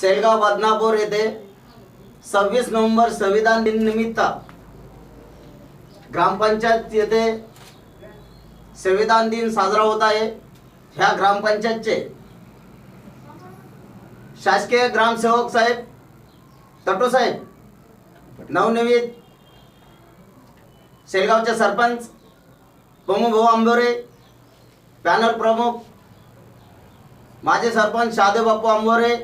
सेलगाव बदनापूर येथे सव्वीस नोव्हेंबर संविधान दिन निमित्त ग्रामपंचायत येथे संविधान दिन साजरा होत आहे. ह्या ग्रामपंचायतचे शासकीय ग्रामसेवक साहेब तटो साहेब नवनिमित शेलगावचे सरपंच भाऊ आंबोरे पॅनल प्रमुख माजी सरपंच शहादेव बापू आंबोरे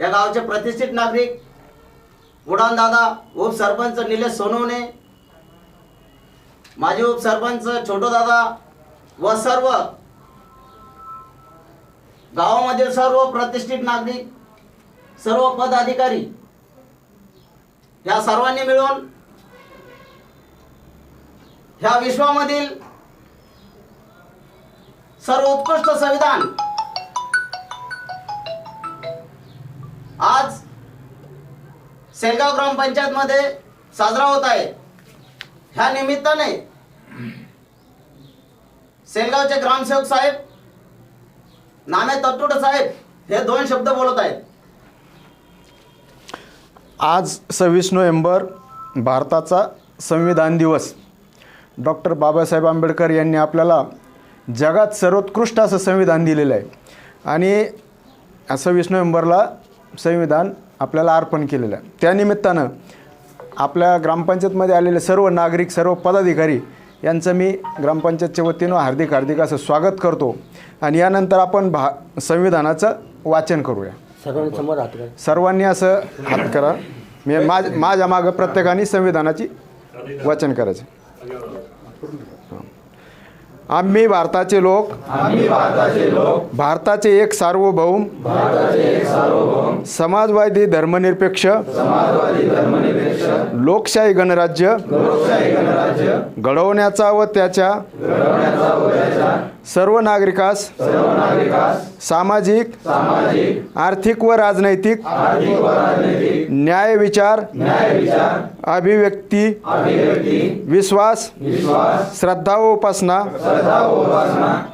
या गावचे प्रतिष्ठित नागरिक उडान दादा उपसरपंच निलेश सोनवणे माजी उपसरपंच छोटो दादा व सर्व गावामधील सर्व प्रतिष्ठित नागरिक सर्व पदाधिकारी या सर्वांनी मिळून ह्या विश्वामधील सर्व उत्कृष्ट संविधान आज सेलगाव ग्रामपंचायत मध्ये साजरा होत आहे. ह्या निमित्ताने सेलगावचे ग्रामसेवक साहेब नामे तत्तुड साहेब हे दोन शब्द बोलत आहेत. आज सव्वीस नोव्हेंबर भारताचा संविधान दिवस. डॉक्टर बाबासाहेब आंबेडकर यांनी आपल्याला जगात सर्वोत्कृष्ट असं संविधान दिलेलं आहे. आणि सव्वीस नोव्हेंबरला संविधान आपल्याला अर्पण केलेलं आहे. त्यानिमित्तानं आपल्या ग्रामपंचायतमध्ये आलेले सर्व नागरिक सर्व पदाधिकारी यांचं मी ग्रामपंचायतच्या वतीनं हार्दिक हार्दिक असं स्वागत करतो. आणि यानंतर आपण भा संविधानाचं वाचन करूया. सर्वांसमोर हात सर्वांनी असं हात करा. मी माझ माझ्या मागं प्रत्येकाने संविधानाची वाचन करायचे. आम्ही भारताचे लोक. भारताचे एक सार्वभौम. समाजवादी धर्मनिरपेक्ष. लोकशाही गणराज्य. घडवण्याचा व त्याच्या सर्व नागरिकास सामाजिक आर्थिक व राजनैतिक न्याय विचार अभिव्यक्ती विश्वास श्रद्धा व उपासना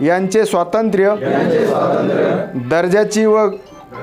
यांचे स्वातंत्र्य दर्जाची व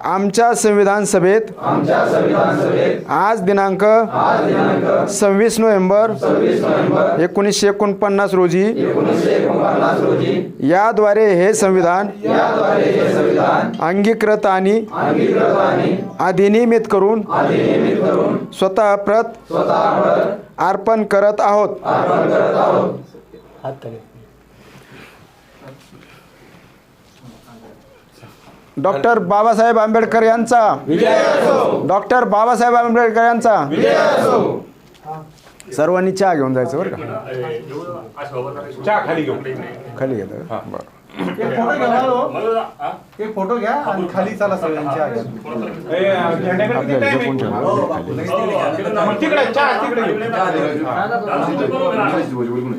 आमच्या संविधान सभेत आज दिनांक सव्वीस नोव्हेंबर एकोणीसशे एकोणपन्नास रोजी याद्वारे हे संविधान अंगीकृत आणि अधिनियमित करून स्वतः प्रत अर्पण करत आहोत. डॉक्टर बाबासाहेब आंबेडकर यांचा. डॉक्टर बाबासाहेब आंबेडकर यांचा. सर्वांनी चहा घेऊन जायचं बरं का? चहा खाली घेऊ. खाली घेतं. का? बरं. फोटो घ्या हो. एक फोटो घ्या आणि खाली चला सगळ्यांची आगे ए, झेंड्याकडे किती आपल्याला time जपून आहे? ठेवा. मग तिकडे चहा तिकडे घेऊ.